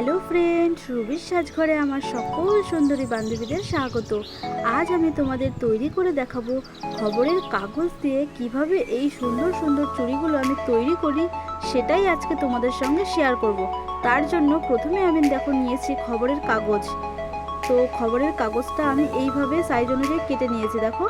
Hello friend, রুবির সাজঘরে আমার সকল সুন্দরী বান্ধবীদের স্বাগত। আজ আমি তোমাদের তৈরি করে দেখাবো খবরের কাগজ দিয়ে কীভাবে এই সুন্দর সুন্দর চুড়িগুলো আমি তৈরি করি, সেটাই আজকে তোমাদের সঙ্গে শেয়ার করব। তার জন্য প্রথমে আমি দেখো নিয়েছি খবরের কাগজ। তো খবরের কাগজটা আমি এইভাবে সাইজ অনুযায়ী কেটে নিয়েছি, দেখো।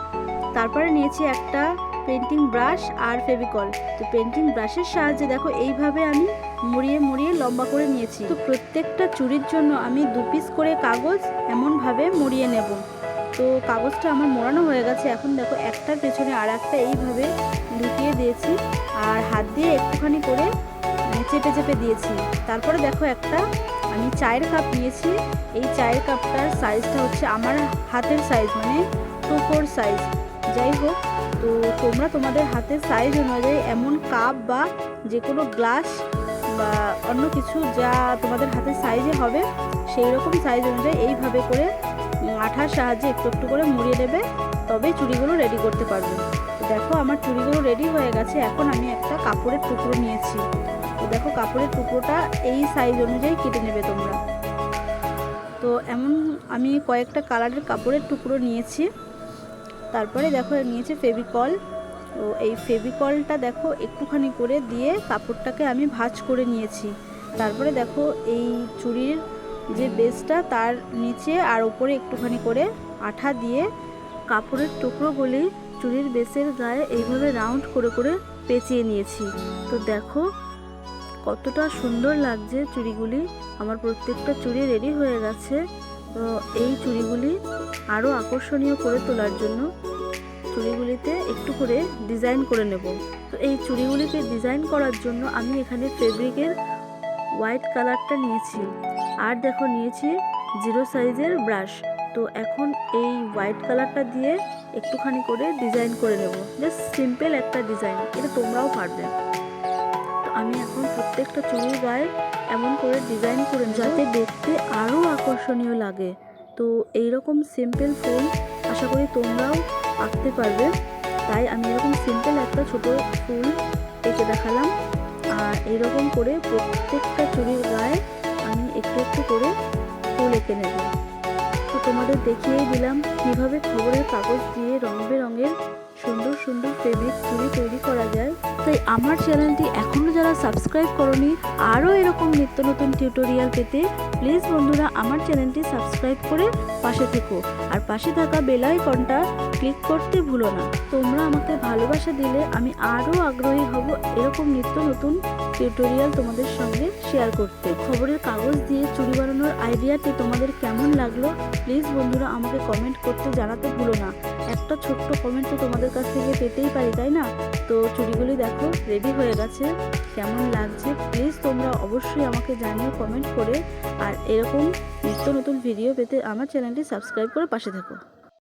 তারপরে নিয়েছি একটা পেন্টিং ব্রাশ আর ফেভিকল তো পেন্টিং ব্রাশের সাহায্যে দেখো, এইভাবে আমি মুড়িয়ে মুড়িয়ে লম্বা করে নিয়েছি। তো প্রত্যেকটা চুরির জন্য আমি দু পিস করে কাগজ এমনভাবে মুড়িয়ে নেব। তো কাগজটা আমার মোড়ানো হয়ে গেছে। এখন দেখো, একটার পেছনে আর একটা এইভাবে ঢুকিয়ে দিয়েছি আর হাত দিয়ে একটুখানি করে মানে চেপে চেপে দিয়েছি। তারপরে দেখো একটা, আমি চায়ের কাপ নিয়েছি। এই চায়ের কাপটার সাইজটা হচ্ছে আমার হাতের সাইজ মানে টু ফোর সাইজ যাই হোক তো তোমরা তোমাদের হাতের সাইজ অনুযায়ী এমন কাপ বা যে কোনো গ্লাস বা অন্য কিছু যা তোমাদের হাতের সাইজে হবে সেই রকম সাইজ অনুযায়ী এইভাবে করে আঠার সাহায্যে একটু একটু করে মুড়িয়ে নেবে তবেই চুড়িগুলো রেডি করতে পারবে। দেখো আমার চুড়িগুলো রেডি হয়ে গেছে, এখন আমি একটা কাপড়ের টুকরো নিয়েছি। তো দেখো কাপড়ের টুকরোটা এই সাইজ অনুযায়ী কেটে নেবে তোমরা। তো এমন আমি কয়েকটা কালারের কাপড়ের টুকরো নিয়েছি। তারপরে দেখো, নিয়েছে ফেভিকল। তো এই ফেভিকলটা দেখো, একটুখানি করে দিয়ে কাপড়টাকে আমি ভাঁজ করে নিয়েছি। তারপরে দেখো, এই চুড়ির যে বেসটা, তার নিচে আর ওপরে একটুখানি করে আঠা দিয়ে কাপড়ের টুকরোগুলি চুড়ির বেসের গায়ে এইভাবে রাউন্ড করে করে পেঁচিয়ে নিয়েছি। তো দেখো, কতটা সুন্দর লাগছে চুড়িগুলি। আমার প্রত্যেকটা চুড়ি রেডি হয়ে গেছে। এই চুড়িগুলি আরও আকর্ষণীয় করে তোলার জন্য চুড়িগুলিতে একটু করে ডিজাইন করে নেব। তো এই চুড়িগুলিকে ডিজাইন করার জন্য আমি এখানে ফেব্রিকের হোয়াইট কালারটা নিয়েছি। আর দেখো নিয়েছি জিরো সাইজের ব্রাশ। তো এখন এই হোয়াইট কালারটা দিয়ে একটুখানি করে ডিজাইন করে নেব। জাস্ট সিম্পল একটা ডিজাইন, এটা তোমরাও পারবে। তো আমি এখন প্রত্যেকটা চুড়ির গায়ে এমন করে ডিজাইন করে যাতে দেখতে আরও আকর্ষণীয় লাগে। তো এইরকম সিম্পল ফুল আশা করি তোমরাও আঁকতে পারবে। তাই আমি এরকম সিম্পল একটা ছোট ফুল এঁকে দেখালাম। আর এইরকম করে প্রত্যেকটা চুরির গায়ে আমি একটু একটু করে ফুল এঁকে নেব। তো তোমাদের দেখিয়েই দিলাম কীভাবে খবরের কাগজ দিয়ে রং বেরঙের সুন্দর সুন্দর ফেব্রিক চুরি তৈরি করা যায়। তাই আমার চ্যানেলটি এখনও যারা সাবস্ক্রাইব করনি, আরও এরকম নিত্য নতুন টিউটোরিয়াল পেতে প্লিজ বন্ধুরা আমার চ্যানেলটি সাবস্ক্রাইব করে পাশে থেকো। আর পাশে থাকা বেল আইকনটা ক্লিক করতে ভুলো না। তোমরা আমাকে ভালোবাসা দিলে আমি আরও আগ্রহী হব এরকম নিত্য নতুন টিউটোরিয়াল তোমাদের সঙ্গে শেয়ার করতে। খবরের কাগজ দিয়ে চুরি বানানোর আইডিয়াটি তোমাদের কেমন লাগল প্লিজ বন্ধুরা আমাকে কমেন্ট করতে জানাতে ভুলো না। একটা ছোট্ট কমেন্ট তো তোমাদের কাছ থেকে পেতেই পারি, তাই না? তো চুড়িগুলি দেখো রেডি হয়ে গেছে। কেমন লাগছে? প্লিজ তোমরা অবশ্যই আমাকে জানিও কমেন্ট করে। আর এরকম নিত্য নতুন ভিডিও পেতে আমার চ্যানেলটি সাবস্ক্রাইব করে পাশে থেকো।